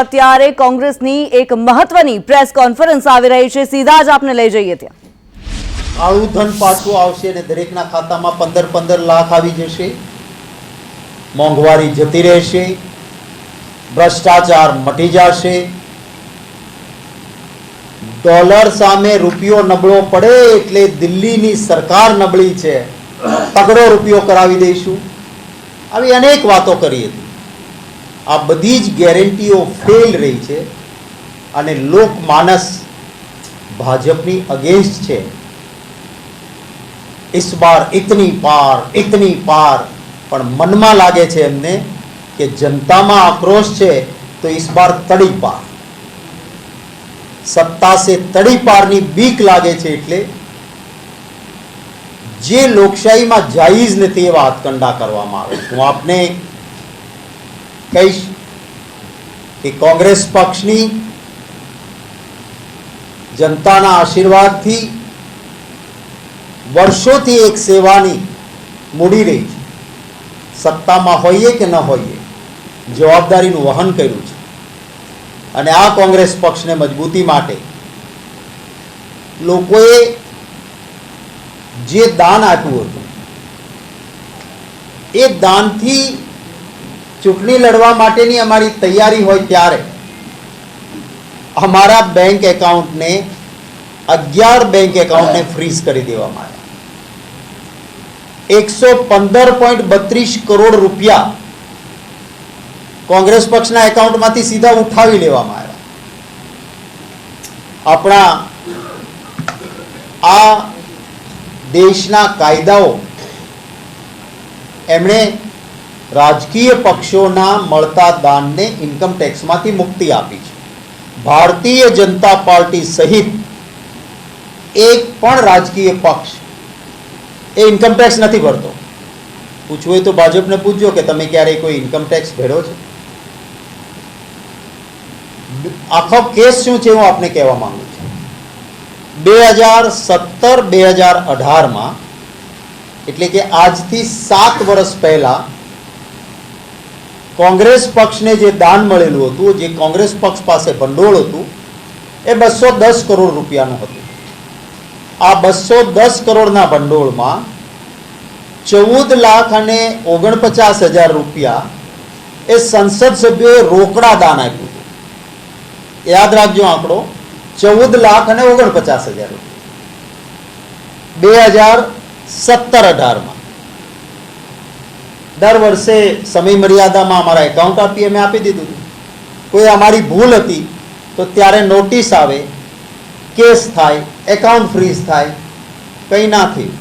અત્યારે કોંગ્રેસની એક મહત્વની પ્રેસ કોન્ફરન્સ આવી રહી છે. સીધા જ આપને લઈ જઈએ ત્યાં. કાળું ધન પાછું આવશે અને દરેકના ખાતામાં પંદર પંદર લાખ આવી જશે. મોંઘવારી જતી રહેશે. ભ્રષ્ટાચાર મટી જશે. ડોલર સામે રૂપિયો નબળો પડે એટલે દિલ્હીની સરકાર નબળી છે. તગડો રૂપિયો કરાવી દઈશું. આવી અનેક વાતો કરી હતી. આ બધી જ ગેરંટીઓ ફેલ રહી છે અને લોકમાનસ ભાજપની અગેન્સ્ટ છે. ઇસ બાર ઇતની પાર ઇતની પાર. પણ મનમાં લાગે છે એમને કે જનતામાં આક્રોશ છે તો ઇસ બાર તડી પાર. સત્તા સે તડી પારની બીક લાગે છે એટલે જે લોકશાહીમાં જાયઝ નથી એવા હાથકંડા કરવામાં આવે. હું આપને કહીશ કે કોંગ્રેસ પક્ષની જનતાના આશીર્વાદથી વર્ષોથી એક સેવાની મૂડી રહી છે. સત્તામાં હોઈએ કે ન હોઈએ, જવાબદારીનું વહન કર્યું છે. અને આ કોંગ્રેસ પક્ષને મજબૂતી માટે લોકોએ જે દાન આપ્યું હતું, એ દાનથી ચૂંટણી લડવા માટેની અમારી તૈયારી હોય ત્યારે અમારા બેંક એકાઉન્ટને અગિયાર બેંક એકાઉન્ટને ફ્રીઝ કરી દેવામાં આવ્યા. એકસો પંદર પોઈન્ટ બત્રીસ કરોડ રૂપિયા કોંગ્રેસ પક્ષના એકાઉન્ટમાંથી સીધા ઉઠાવી લેવામાં આવ્યા. આપણા આ દેશના કાયદાઓ એમણે રાજકીય પક્ષોના મળતા દાનને ઇન્કમ ટેક્સમાંથી મુક્તિ આપી છે. ભારતીય જનતા પાર્ટી સહિત એક પણ રાજકીય પક્ષ એ ઇન્કમ ટેક્સ નથી ભરતો. પૂછવું હોય તો ભાજપને પૂછજો કે તમે ક્યારેય કોઈ ઇન્કમ ટેક્સ ભર્યો છે? આખો કેસ શું છે હું આપને કહેવા માંગુ છું. બે હજાર સત્તર, બે હજાર અઢારમાં, એટલે કે આજથી સાત વર્ષ પહેલા કોંગ્રેસ પક્ષને જે દાન મળેલું હતું, જે કોંગ્રેસ પક્ષ પાસે ભંડોળ હતું, એ બસો દસ કરોડ રૂપિયાનું હતું. આ બસો દસ કરોડના ભંડોળમાં ચૌદ લાખ અને ઓગણપચાસ હજાર રૂપિયા એ સંસદ સભ્યોએ રોકડા દાન આપ્યું હતું. યાદ રાખજો આંકડો ચૌદ લાખ અને ઓગણપચાસ હજાર રૂપિયા. બે હજાર સત્તર અઢારમાં. દર વર્ષે સમય મર્યાદામાં અમારા એકાઉન્ટ આપીએ અમે આપી દીધું હતું. કોઈ અમારી ભૂલ હતી, તો ત્યારે નોટિસ આવે કેસ થાય એકાઉન્ટ ફ્રીઝ થાય, કંઈ ના થયું.